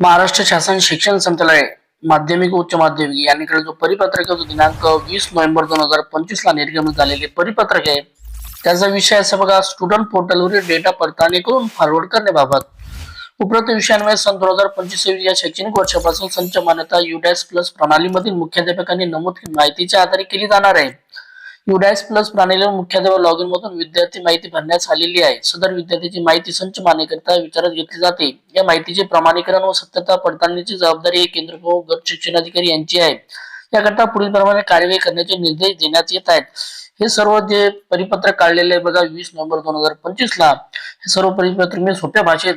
महाराष्ट्र शासन शिक्षण संचालय माध्यमिक उच्च माध्यमिक यांनीकडे जो परिपत्रक आहे तो दिनांक वीस नोव्हेंबर दोन हजार पंचवीस ला निर्गमित झालेले परिपत्रक आहे. त्याचा विषय असा बघा स्टुडंट पोर्टलवरील डेटा पडताळणी करून फॉरवर्ड करण्याबाबत. उपरोक्त विषयांमुळे सन दोन हजार पंचवीस या शैक्षणिक वर्षापासून संच मान्यता युडॅस प्लस प्रणालीमधील मुख्याध्यापकांनी नमूद माहितीच्या आधारे केली जाणार आहे. युडॅक्स प्लस प्रणालीवर मुख्यत्वे लॉग इन मधून विद्यार्थी माहिती भरण्यास आलेली आहे. सदर विद्यार्थ्याची माहिती संच मान्यकरिता विचारात घेतली जाते. या माहितीचे प्रमाणीकरण व सत्यता पडताळणीची जबाबदारी केंद्र प्रमुख गट शिक्षणाधिकारी यांची आहे. याकरता पुढील प्रमाणे कार्यवाही करण्याचे निर्देश देण्यात येत आहेत. हे सर्व जे परिपत्रक काढलेले आहे बघा वीस नोव्हेंबर दोन हजार पंचवीस ला. हे सर्व परिपत्रक मी सोप्या भाषेत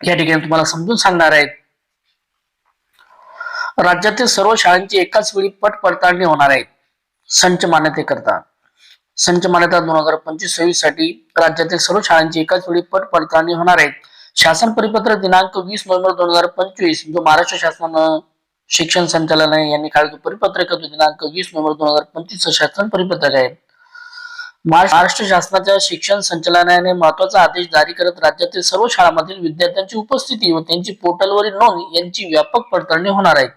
या ठिकाणी तुम्हाला समजून सांगणार आहेत राज्यातील सर्व शाळांची एकाच वेळी पट पडताळणी होणार आहे. संच मान्यतेकरता संच मान्यता दोन हजार पंचवीस सव्वीससाठी राज्यातील सर्व शाळांची एकाच वेळी पट पडताळणी होणार आहे. शासन परिपत्र दिनांक वीस नोव्हेंबर दोन हजार पंचवीस जो महाराष्ट्र शासनानं शिक्षण संचालनालय यांनी काढतो परिपत्रक दिनांक वीस नोव्हेंबर दोन हजार पंचवीस शासन परिपत्रक आहे. महाराष्ट्र शासनाच्या शिक्षण संचालनालयाने महत्त्वाचा आदेश जारी करत राज्यातील सर्व शाळांमधील विद्यार्थ्यांची उपस्थिती व त्यांची पोर्टलवरील नोंद यांची व्यापक पडताळणी होणार आहे.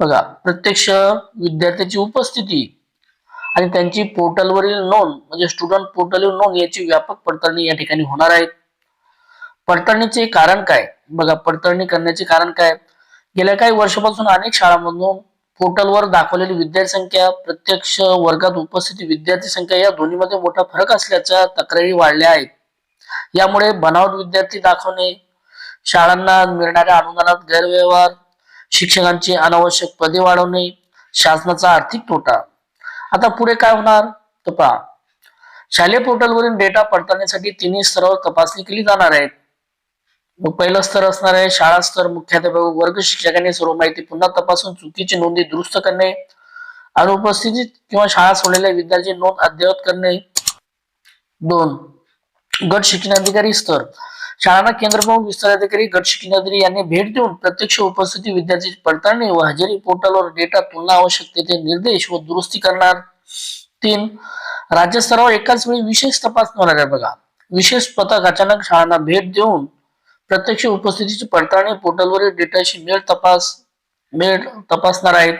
बघा प्रत्यक्ष विद्यार्थ्याची उपस्थिती आणि त्यांची पोर्टलवरील नोंद म्हणजे स्टुडंट पोर्टलवरील नोंद याची व्यापक पडताळणी या ठिकाणी होणार आहे. पडताळणीचे कारण काय? बघा पडताळणी करण्याचे कारण काय? गेल्या काही वर्षापासून अनेक शाळांमधून पोर्टलवर दाखवलेली विद्यार्थी संख्या प्रत्यक्ष वर्गात उपस्थित विद्यार्थी संख्या या दोन्हीमध्ये मोठा फरक असल्याच्या तक्रारी वाढल्या आहेत. यामुळे बनावट विद्यार्थी दाखवणे शाळांना मिळणाऱ्या अनुदानात गैरव्यवहार शिक्षकांची अनावश्यक पदे वाढवणे शासनाचा आर्थिक तोटा. आता पुढे काय होणार? तर पहा. शालेय पोर्टलवरील डेटा पडताळण्यासाठी तिन्ही स्तरावर तपासणी केली जाणार आहे मग पहिलं स्तर असणार आहे शाळा स्तर मुख्याध्यापक वर्ग शिक्षकांनी सर्व माहिती पुन्हा तपासून चुकीची नोंदी दुरुस्त करणे अनुपस्थितीत किंवा शाळा सोडलेल्या विद्यार्थ्यांची नोंद अद्ययावत करणे. दोन. गट शिक्षणाधिकारी स्तर. शाळांना केंद्र प्रमुख विस्तार अधिकारी गट शिक्षणाधिकारी यांनी भेट देऊन प्रत्यक्ष उपस्थिती विद्यार्थ्यांची पडताळणी व हजेरी पोर्टलवर डेटा तुलना आवश्यक तेथे निर्देश व दुरुस्ती करणार. तीन राज्य स्तरावर एकाच वेळी विशेष तपासणी होणार आहे बघा. विशेष पथक अचानक शाळांना भेट देऊन प्रत्यक्ष उपस्थितीची पडताळणी पोर्टलवरील डेटाशी मेळ तपास मेळ तपासणार आहेत.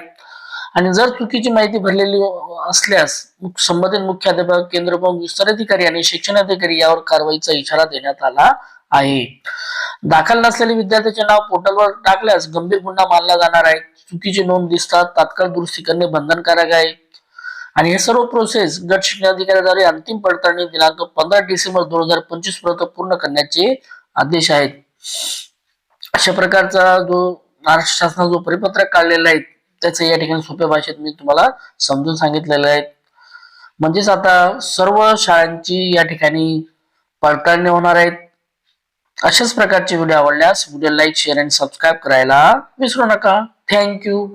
आणि जर चुकीची माहिती भरलेली असल्यास संबंधित मुख्याध्यापक केंद्र प्रमुख विस्तार अधिकारी आणि शिक्षणाधिकारी यावर कारवाईचा इशारा देण्यात आला आहे. दाखल नसलेले विद्यार्थ्याचे नाव पोर्टलवर टाकल्यास गंभीर गुन्हा मानला जाणार आहे. चुकीची नोंद दिसतात तात्काळ दुरुस्ती करणे बंधनकारक आहे. आणि हे सर्व प्रोसेस गट शिक्षणाधिकाऱ्याद्वारे अंतिम पडताळणी दिनांक पंधरा डिसेंबर दोन हजार पंचवीसपर्यंत पूर्ण करण्याचे आदेश आहेत. अशा प्रकारचा जो महाराष्ट्र शासनाचा जो परिपत्रक काढलेला आहे त्याचं या ठिकाणी सोप्या भाषेत मी तुम्हाला समजून सांगितलेलं आहे. म्हणजेच आता सर्व शाळांची या ठिकाणी पडताळणी होणार आहेत अशाच प्रकारचे व्हिडिओ आवडल्यास व्हिडिओ लाईक शेअर आणि सबस्क्राईब करायला विसरू नका. थँक्यू